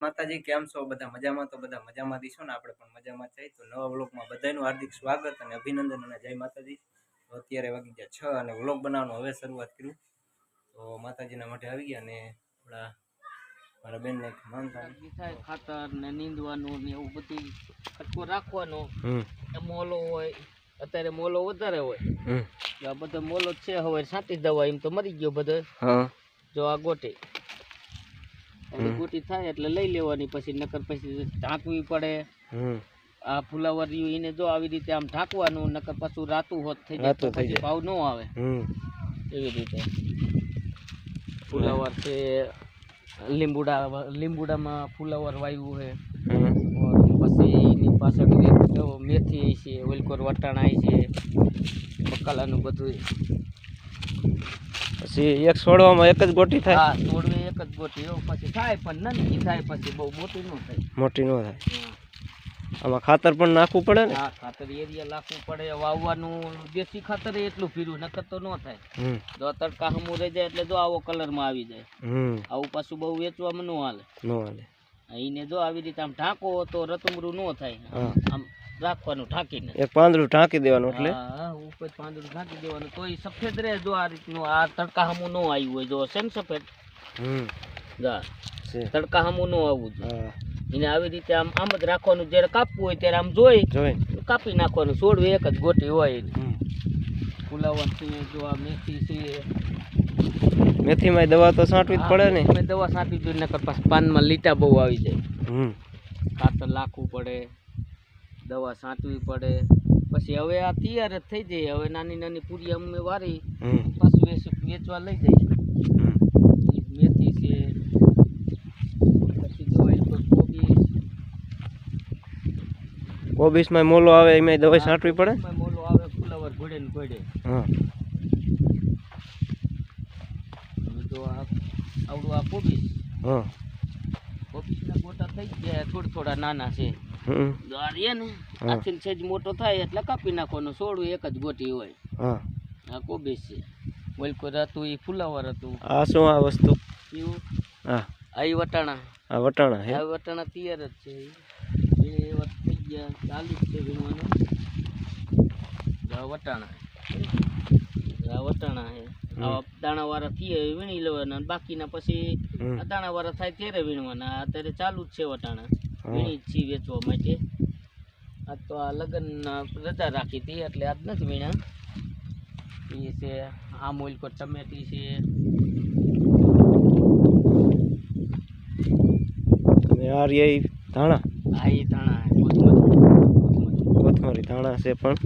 માતાજી કેમ છો? બધા મજામાં? તો બધા મજામાં દીશો ને આપણે પણ મજામાં છે તો નવા વ્લોગમાં બધાનું હાર્દિક સ્વાગત અને અભિનંદન અને જય માતાજી. તો અત્યારે વાગી ગયા છ અને વ્લોગ બનાવવાનું હવે શરૂઆત કર્યું. તો માતાજીના માટે આવી ગયા અને થોડા મારા બેનને માનતા ખાતર ને નીંદવાનું ને એવું બધી ખટકો રાખવાનો. મોલો હોય અત્યારે મોલો વધારે હોય. હમ. આ બધો મોલો છે હવે છાંટી દવા એમ તો મરી ગયો બધો. જો આ ગોટી એની. ગોટી થાય એટલે લઈ લેવાની પછી નકર પછી ઢાંકવી પડે. આ ફુલાવર રહ્યું એને જો આવી રીતે આમ ઢાંકવાનું નકર પાછું રાતું હોત થઈ જાય તો પછી ભાવ ન આવે. એવી રીતે. ફુલાવર છે લીંબુડા લીંબુડામાં ફુલાવર વાવ્યું છે. પછી એની પાછળ મેથી છે ઓલકોર વટાણા છે બકાલાનું બધું પછી એક છોડવામાં એક જ ગોટી થાય? હા તોડવે એક જ ગોટી એવું પછી થાય પણ નનકી થાય પછી બહુ મોટી ન થાય. મોટી ન થાય. આમાં ખાતર પણ નાખવું પડે ને? હા ખાતર એરિયા નાખવું પડે વાવવાનું દેશી ખાતર એટલું ફીરું નકર તો ન થાય. જો તડકા હમું રહી જાય એટલે જો આવો કલરમાં આવી જાય. આવું પાછું બહુ વેચવામાં ન હાલે. ન હાલે. એને જો આવી રીતે આમ ઢાંકો તો રતુમરું ન થાય. આમ રાખવાનું ઢાંકીને. એક પાંદડું ઢાંકી દેવાનું એટલે? હા, હા, ઉપર પાંદડું ઢાંકી દેવાનું. તો એ સફેદ રહે જો આ રીતનું. આ તડકા હમું ન આવ્યું હોય જો છે ને સફેદ? હમ. જા. તડકા હમું ન આવવું જોઈએ. એને આવી રીતે આમ આમ જ રાખવાનું. જ્યારે કાપવું હોય ત્યારે આમ જોઈ જોઈ. કાપી નાખવાનું. છોડવું એક જ ગોટી હોય ફુલાવર છે જો આ મેથી છે. મેથીમાં દવા તો છાંટવી જ પડે ને. મેં દવા છાંટી જોઈએ નકર પાછા પાનમાં લીટા બહુ આવી જાય. હમ. ખાતર નાખવું પડે. દવા સાંટવી પડે. પછી હવે આ તૈયાર જ થઈ જાય. હવે નાની નાની પૂરી અમે વારી પાછું વેચ વેચવા લઈ હમ. મેથી છે પછી કોબી કોબીસમાં મોલો આવે એમાં દવાઈ સાંટવી પડે? મોલો આવે ફુલાવર ઘોડે ને ઘોડે. હા. તો આ આવડું આ કોબીસ હા. કોબીસના ગોટા થઈ ગયા થોડા થોડા નાના છે. હમ. એ ને હા. આથી સેજ મોટો થાય એટલે કાપી નાખવાનું છોડવું એક જ ગોટી હોય. હા. આ કોબીસ છે. ઓલકોર હતું એ ફુલાવર હતું. આ શું આ વસ્તુ? એવું? હા. આ વટાણા. આ વટાણા હે? આ વટાણા તૈયાર જ છે એ થઈ ગયા ચાલુ છે વીણવાનું વટાણા આ વટાણા દાણાવાળા થઈએ વીણી લેવાના બાકીના પછી હમ. આ દાણાવાળા થાય ત્યારે વીણવાના. અત્યારે ચાલુ જ છે વટાણા. હા. વીણી જ છીએ વેચવા માટે. આ તો આ લગ્ન રજા રાખી હતી એટલે આજ નથી વીણા એ છે આ મોલકો ટમેટી છે. રહ્યા ઈ ધાણા. આ એ ધાણા કોથમરી. કોથમરી ધાણા છે પણ.